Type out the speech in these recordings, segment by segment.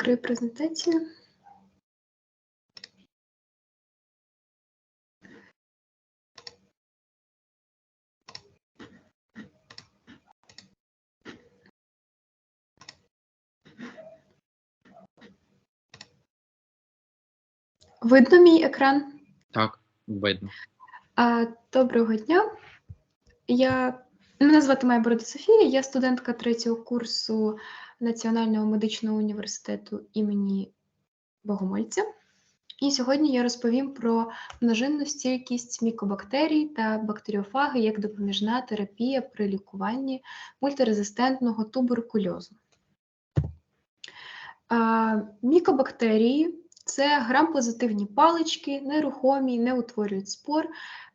Відкрию презентацію. Видно мій екран? Так, видно. А, Доброго дня. Я... Мене звати Майя Борода Софія, я студентка третього курсу Національного медичного університету імені Богомольця. І сьогодні я розповім про множинну стійкість мікобактерій та бактеріофаги як допоміжна терапія при лікуванні мультирезистентного туберкульозу. Мікобактерії це грам-позитивні палички, нерухомі, не утворюють спор,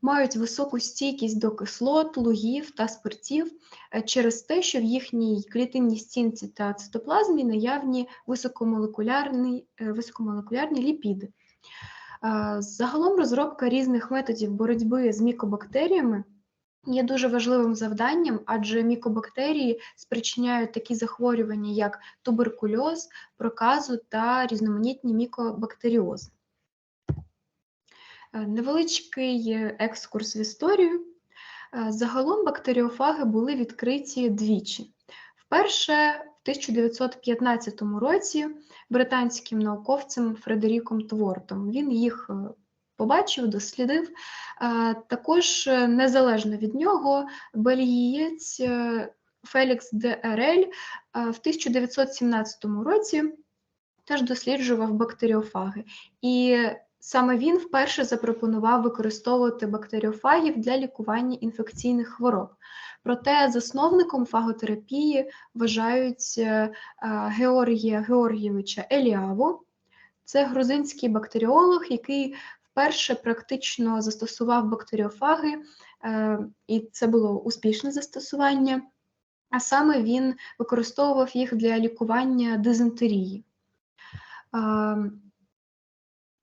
мають високу стійкість до кислот, лугів та спиртів е, через те, що в їхній клітинній стінці та цитоплазмі наявні високомолекулярні, е, високомолекулярні ліпіди. Е, загалом розробка різних методів боротьби з мікобактеріями є дуже важливим завданням, адже мікобактерії спричиняють такі захворювання, як туберкульоз, проказу та різноманітні мікобактеріози. Е, невеличкий екскурс в історію. Е, загалом бактеріофаги були відкриті двічі. Вперше в 1915 році британським науковцем Фредеріком Твортом. Він їх е, побачив, дослідив. Також незалежно від нього, бельгієць Фелікс де Ерель в 1917 році теж досліджував бактеріофаги. І Саме він вперше запропонував використовувати бактеріофагів для лікування інфекційних хвороб. Проте засновником фаготерапії вважають е, Георгія Георгійовича Еліаву. Це грузинський бактеріолог, який вперше практично застосував бактеріофаги, е, і це було успішне застосування. А саме він використовував їх для лікування дизентерії.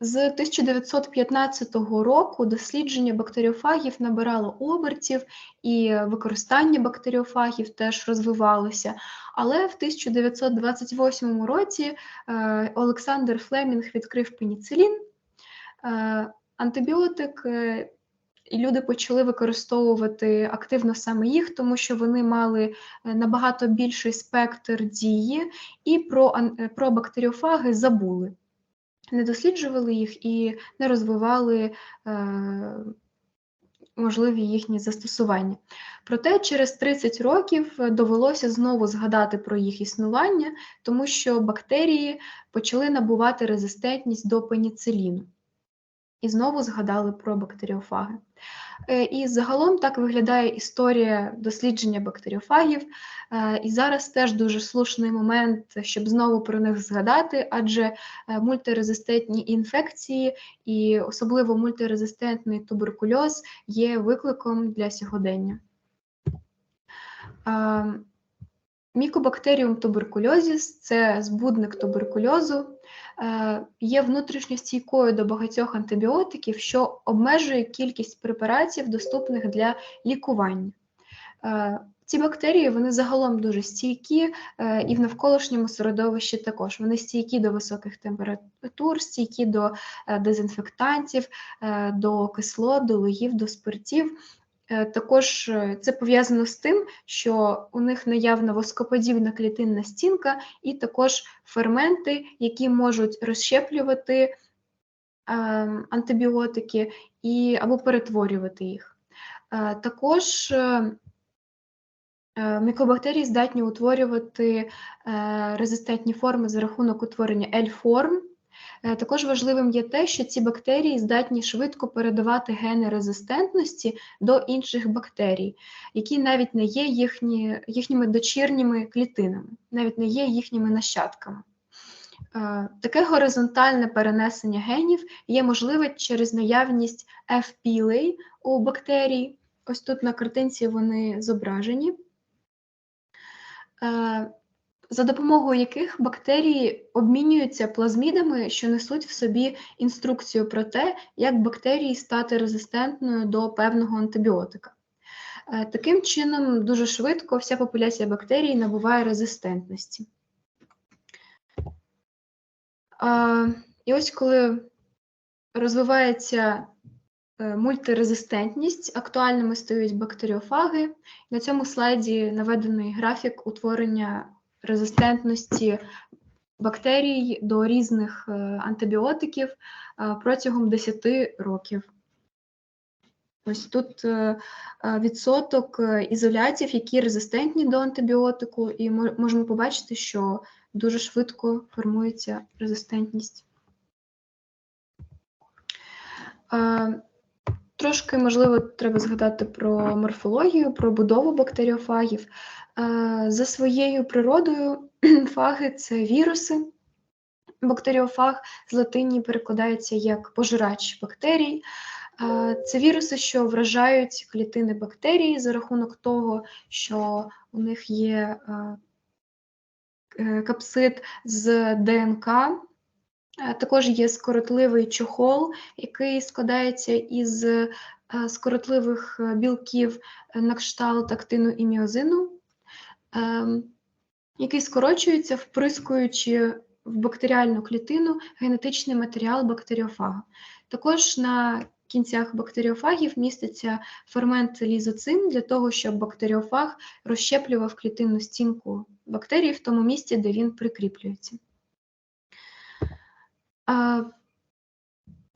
З 1915 року дослідження бактеріофагів набирало обертів і використання бактеріофагів теж розвивалося. Але в 1928 році е, Олександр Флемінг відкрив пеніцилін, е, антибіотик, е, і люди почали використовувати активно саме їх, тому що вони мали набагато більший спектр дії, і про, про бактеріофаги забули не досліджували їх і не розвивали е, можливі їхні застосування. Проте через 30 років довелося знову згадати про їх існування, тому що бактерії почали набувати резистентність до пеніциліну. І знову згадали про бактеріофаги. Е, і загалом так виглядає історія дослідження бактеріофагів. Е, і зараз теж дуже слушний момент, щоб знову про них згадати, адже е, мультирезистентні інфекції і особливо мультирезистентний туберкульоз є викликом для сьогодення. Мікобактеріум туберкульозіс це збудник туберкульозу, е, є внутрішньостійкою до багатьох антибіотиків, що обмежує кількість препаратів, доступних для лікування. Е, ці бактерії вони загалом дуже стійкі, е, і в навколишньому середовищі також. Вони стійкі до високих температур, стійкі до дезінфектантів, до кислот, до логів, до спиртів. Е, також е, це пов'язано з тим, що у них наявна воскоподібна клітинна стінка, і також ферменти, які можуть розщеплювати е, антибіотики і, або перетворювати їх. Також мікобактерії здатні утворювати резистентні форми за рахунок утворення L-форм. Е, також важливим є те, що ці бактерії здатні швидко передавати гени резистентності до інших бактерій, які навіть не є їхні, їхніми дочірніми клітинами, навіть не є їхніми нащадками. Е, таке горизонтальне перенесення генів є можливе через наявність F-пілей у бактерій. Ось тут на картинці вони зображені. За допомогою яких бактерії обмінюються плазмідами, що несуть в собі інструкцію про те, як бактерії стати резистентною до певного антибіотика. Е, таким чином, дуже швидко вся популяція бактерій набуває резистентності. І ось коли розвивається е, мультирезистентність, актуальними стають бактеріофаги. На цьому слайді наведений графік утворення резистентності бактерій до різних е, антибіотиків е, протягом 10 років. Ось тут відсоток ізолятів, які резистентні до антибіотику, і можемо побачити, що дуже швидко формується резистентність. Трошки, можливо, треба згадати про морфологію, про будову бактеріофагів. За своєю природою, фаги це віруси. Бактеріофаг з латині перекладається як пожирач бактерій. Це віруси, що вражають клітини бактерії за рахунок того, що у них є е, капсид з ДНК, Е, також є скоротливий чохол, який складається із е, скоротливих е, білків на кшталт актину і міозину, ем, який скорочується, вприскуючи в бактеріальну клітину генетичний матеріал бактеріофага. Також на кінцях бактеріофагів міститься фермент лізоцин для того, щоб бактеріофаг розщеплював клітинну стінку бактерії в тому місці, де він прикріплюється.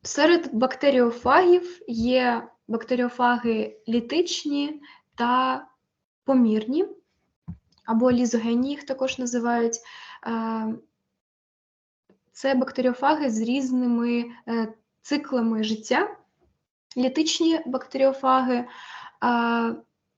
Серед бактеріофагів є бактеріофаги літичні та помірні, або лізогенні їх також називають. Це бактеріофаги з різними е, циклами життя. Літичні бактеріофаги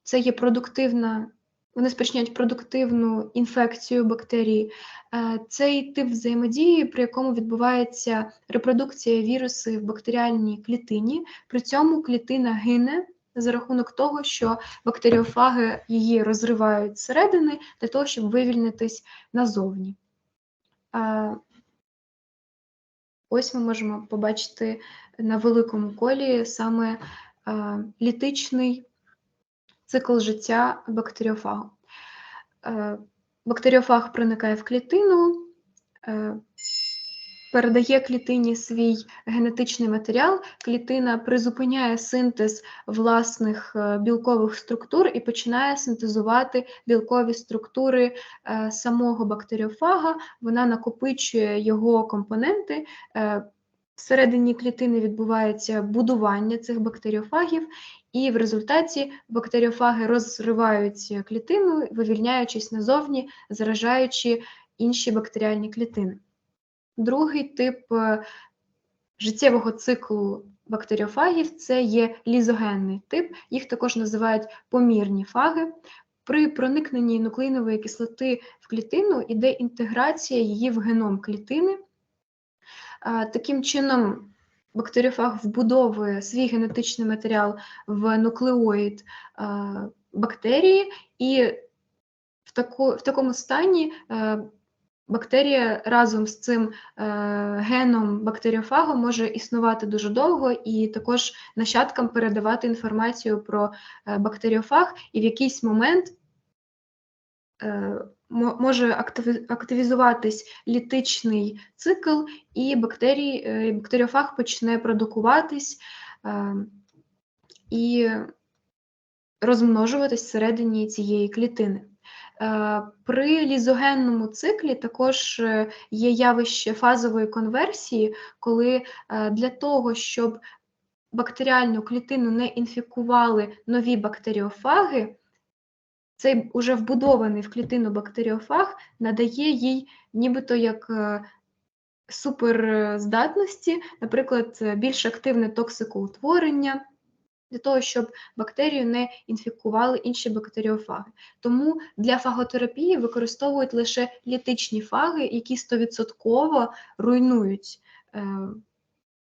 це є продуктивна вони спричиняють продуктивну інфекцію бактерій. Е, цей тип взаємодії, при якому відбувається репродукція вірусу в бактеріальній клітині, при цьому клітина гине за рахунок того, що бактеріофаги її розривають зсередини для того, щоб вивільнитись назовні. Е, ось ми можемо побачити на великому колі саме е, літичний цикл життя бактеріофагу. Е, бактеріофаг проникає в клітину, е, передає клітині свій генетичний матеріал, клітина призупиняє синтез власних е, білкових структур і починає синтезувати білкові структури самого бактеріофага, вона накопичує його компоненти. Всередині клітини відбувається будування цих бактеріофагів, і в результаті бактеріофаги розривають клітину, вивільняючись назовні, заражаючи інші бактеріальні клітини. Другий тип е, життєвого циклу бактеріофагів це є лізогенний тип, їх також називають помірні фаги. При проникненні нуклеїнової кислоти в клітину йде інтеграція її в геном клітини. Таким чином, бактеріофаг вбудовує свій генетичний матеріал в нуклеоїд бактерії, і в таку, в такому стані бактерія разом з цим геном бактеріофагу може існувати дуже довго і також нащадкам передавати інформацію про бактеріофаг, і в якийсь момент е, може активізуватись літичний цикл, і бактерії, е, бактеріофаг почне продукуватись е, і розмножуватись всередині цієї клітини. Е, при лізогенному циклі також є явище фазової конверсії, коли для того, щоб бактеріальну клітину не інфікували нові бактеріофаги, цей уже вбудований в клітину бактеріофаг надає їй нібито як е, суперздатності, наприклад, більш активне токсикоутворення, для того, щоб бактерію не інфікували інші бактеріофаги. Тому для фаготерапії використовують лише літичні фаги, які 100% руйнують е,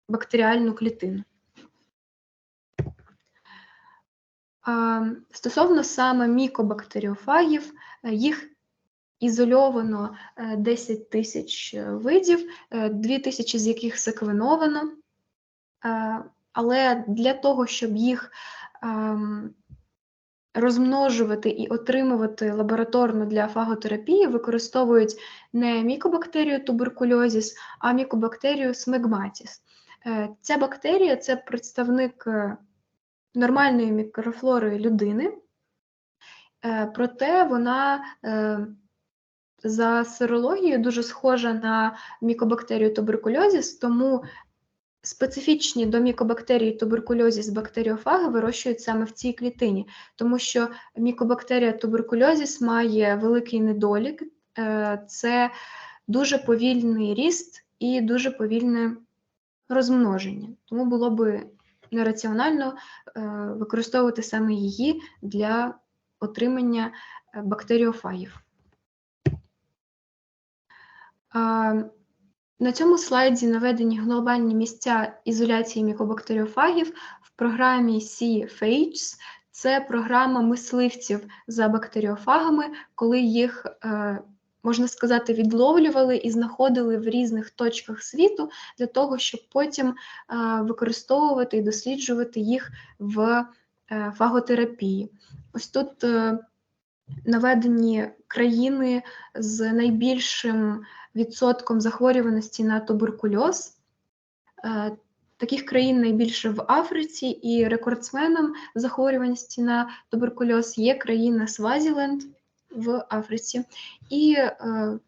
бактеріальну клітину. Стосовно саме мікобактеріофагів, е, їх ізольовано 10 е, тисяч е, видів, 2 тисячі з яких секвеновано. Але для того, щоб їх ем, розмножувати і отримувати лабораторно для фаготерапії використовують не мікобактерію туберкульозіс, а мікобактерію смегматіс. Е, ця бактерія це представник нормальної мікрофлори людини, е, проте вона за серологією дуже схожа на мікобактерію туберкульозіс, тому специфічні до мікобактерії туберкульозіс бактеріофаги вирощують саме в цій клітині, тому що мікобактерія туберкульозіс має великий недолік, це дуже повільний ріст і дуже повільне розмноження. Тому було би нераціонально е, використовувати саме її для отримання е, бактеріофагів. На цьому слайді наведені глобальні місця ізоляції мікобактеріофагів в програмі C-FAGES. Це програма мисливців за бактеріофагами, коли їх е, можна сказати, відловлювали і знаходили в різних точках світу для того, щоб потім використовувати і досліджувати їх в е, фаготерапії. Ось тут е, наведені країни з найбільшим відсотком захворюваності на туберкульоз. Е, таких країн найбільше в Африці, і рекордсменом захворюваності на туберкульоз є країна Свазіленд в Африці, і е,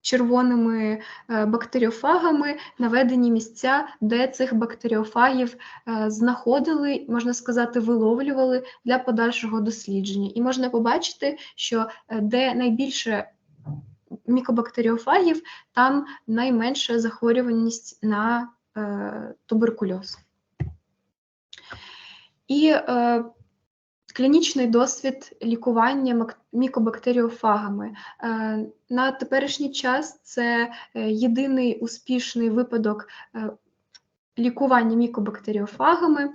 червоними е, бактеріофагами наведені місця, де цих бактеріофагів е, знаходили, можна сказати, виловлювали для подальшого дослідження. І можна побачити, що де найбільше мікобактеріофагів, там найменша захворюваність на туберкульоз. І Клінічний досвід лікування мікобактеріофагами. Е, на теперішній час це е, єдиний успішний випадок е, лікування мікобактеріофагами,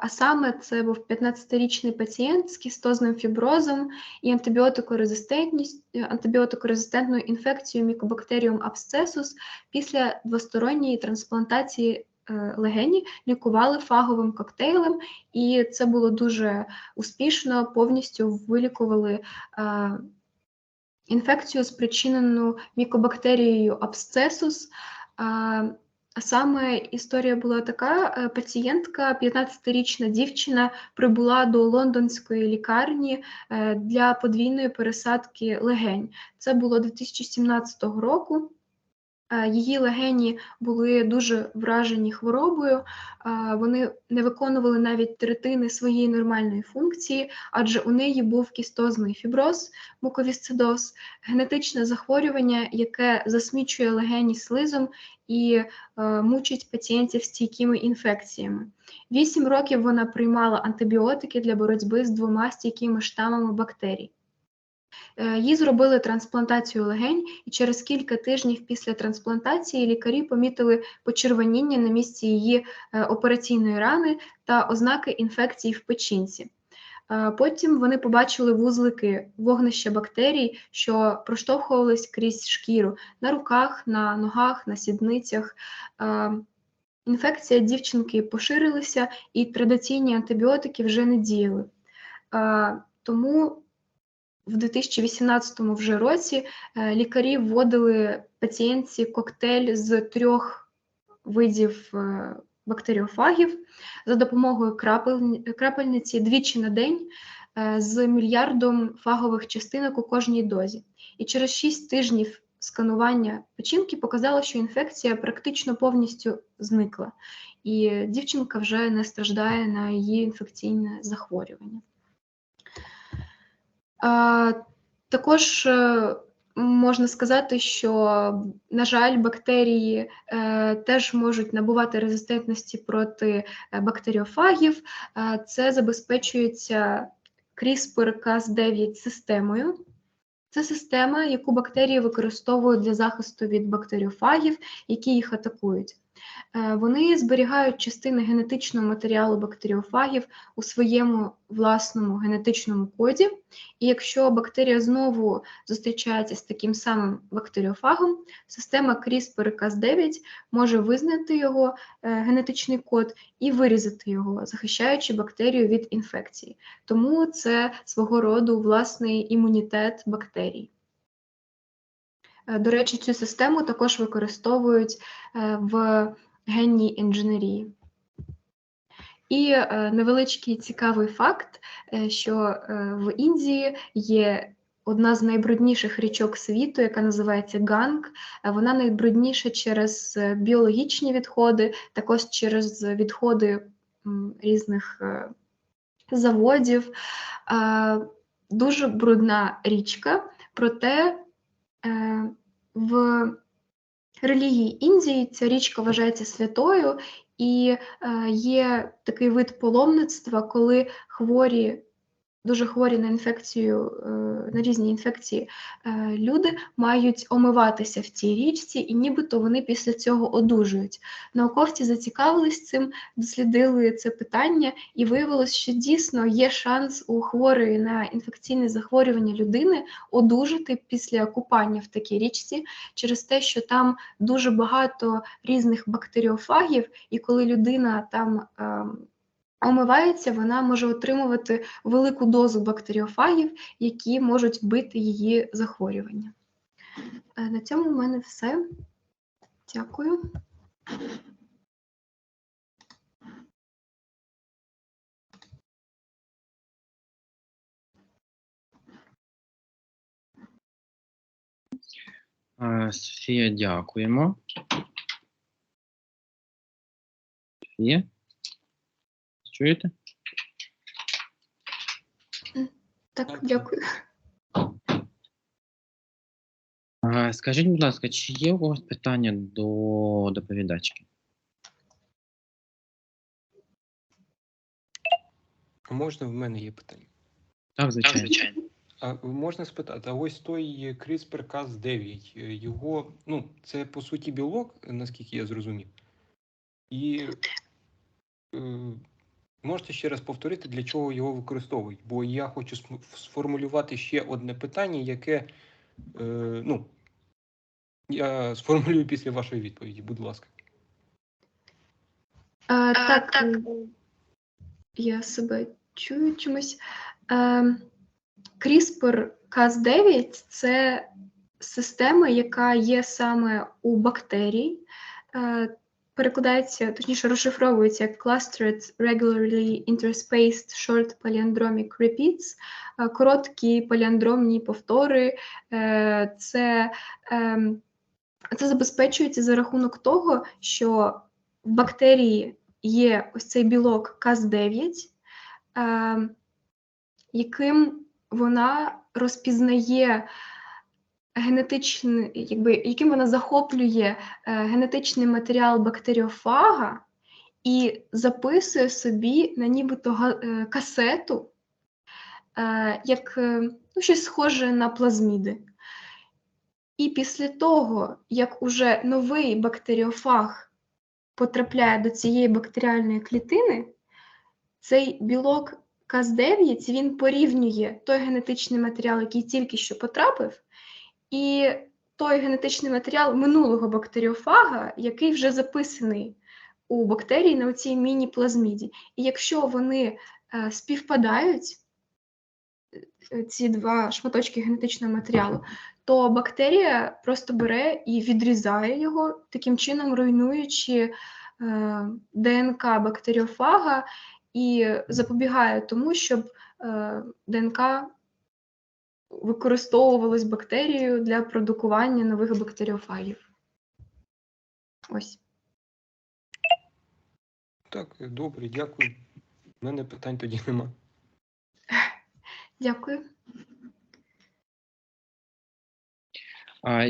а саме це був 15-річний пацієнт з кістозним фіброзом і антибіотикорезистентною інфекцією мікобактеріум абсцесус після двосторонньої трансплантації легені лікували фаговим коктейлем, і це було дуже успішно, повністю вилікували е, інфекцію, спричинену мікобактерією абсцесус. А саме історія була така: е, пацієнтка, 15-річна дівчина, прибула до лондонської лікарні для подвійної пересадки легень. Це було 2017 року. Е, її легені були дуже вражені хворобою, е, вони не виконували навіть третини своєї нормальної функції, адже у неї був кістозний фіброз, муковісцидоз, генетичне захворювання, яке засмічує легені слизом і е, мучить пацієнтів стійкими інфекціями. Вісім років вона приймала антибіотики для боротьби з двома стійкими штамами бактерій. Е, їй зробили трансплантацію легень, і через кілька тижнів після трансплантації лікарі помітили почервоніння на місці її е, операційної рани та ознаки інфекції в печінці. Е, потім вони побачили вузлики вогнища бактерій, що проштовхувались крізь шкіру на руках, на ногах, на сідницях. Інфекція дівчинки поширилася, і традиційні антибіотики вже не діяли. Тому в 2018 вже році е, лікарі вводили пацієнтці коктейль з трьох видів е, бактеріофагів за допомогою крапельниці двічі на день е, з мільярдом фагових частинок у кожній дозі. І через 6 тижнів сканування печінки показало, що інфекція практично повністю зникла, і дівчинка вже не страждає на її інфекційне захворювання. Також е, можна сказати, що, на жаль, бактерії е, теж можуть набувати резистентності проти е, бактеріофагів. Це забезпечується CRISPR-Cas9 системою. Це система, яку бактерії використовують для захисту від бактеріофагів, які їх атакують. Е, Вони зберігають частини генетичного матеріалу бактеріофагів у своєму власному генетичному коді. І якщо бактерія знову зустрічається з таким самим бактеріофагом, система CRISPR-Cas9 може визнати його е, генетичний код і вирізати його, захищаючи бактерію від інфекції. Тому це свого роду власний імунітет бактерій. Е, До речі, цю систему також використовують е, в генній інженерії. І е, невеличкий цікавий факт, що в Індії є одна з найбрудніших річок світу, яка називається Ганг. Вона найбрудніша через біологічні відходи, також через відходи різних заводів. Дуже брудна річка, проте в релігії Індії ця річка вважається святою, і е, є такий вид паломництва, коли хворі, дуже хворі на інфекцію, е, на різні інфекції е, люди мають омиватися в цій річці, і нібито вони після цього одужують. Науковці зацікавились цим, дослідили це питання, і виявилось, що дійсно є шанс у хворої на інфекційне захворювання людини одужати після купання в такій річці через те, що там дуже багато різних бактеріофагів, і коли людина там ем, омивається, вона може отримувати велику дозу бактеріофагів, які можуть вбити її захворювання. Е, На цьому в мене все. Дякую. Е, Софія, дякуємо. Софія? Чуєте? Так, дякую. Скажіть, будь ласка, чи є у вас питання до доповідачки? А Можна в мене є питання? Так, звичайно. А можна спитати, а ось той CRISPR-Cas9, е, його, ну, це по суті білок, наскільки я зрозумів. І е, можете ще раз повторити, для чого його використовують? Бо я хочу сформулювати ще одне питання, яке, е, ну, я сформулюю після вашої відповіді, будь ласка. Е, так, е, я себе чую чомусь. Е, CRISPR-Cas9 – це система, яка є саме у бактерій. Перекладається, точніше, розшифровується як Clustered Regularly Interspaced Short Palindromic Repeats, е, короткі паліандромні повтори. Е, це, е, це забезпечується за рахунок того, що в бактерії є ось цей білок Cas9, е, яким вона розпізнає генетичний, якби, яким вона захоплює е, генетичний матеріал бактеріофага і записує собі на нібито е, касету, е, як ну, щось схоже на плазміди. І після того, як уже новий бактеріофаг потрапляє до цієї бактеріальної клітини, цей білок Cas9 він порівнює той генетичний матеріал, який тільки що потрапив, і той генетичний матеріал минулого бактеріофага, який вже записаний у бактерії на цій міні-плазміді. І якщо вони е, співпадають, е, ці два шматочки генетичного матеріалу, то бактерія просто бере і відрізає його, таким чином руйнуючи е, ДНК бактеріофага і запобігає тому, щоб ДНК використовувалась бактерією для продукування нових бактеріофагів. Ось. Так, добре, дякую. У мене питань тоді нема. Дякую.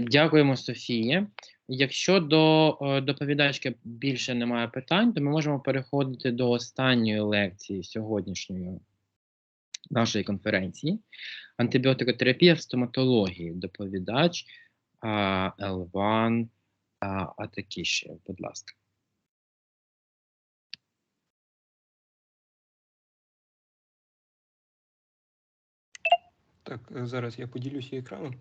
Дякуємо, Софії. Якщо до е, доповідачки більше немає питань, то ми можемо переходити до останньої лекції сьогоднішньої нашої конференції антибіотикотерапія в стоматології, доповідач а, Елван Атакіші, будь ласка. Так, е, зараз я поділюся екраном.